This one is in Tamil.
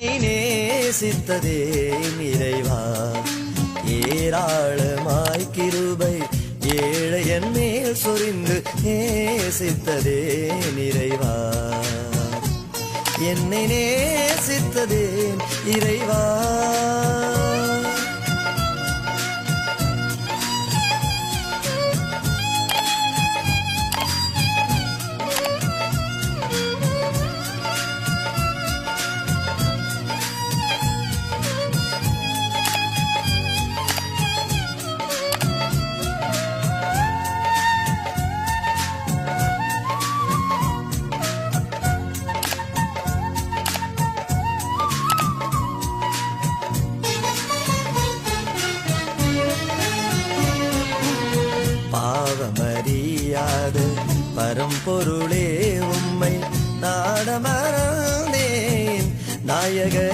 நேசித்ததே நிறைவா ஏராளமாய் கிருபை ஏழை என் மேல் சொரிந்து நேசித்ததே நிறைவா என்னை நேசித்ததே இறைவா. பாவமறியாத பரம்பொருளே உம்மை நாடமறந்தேன் நாயகனி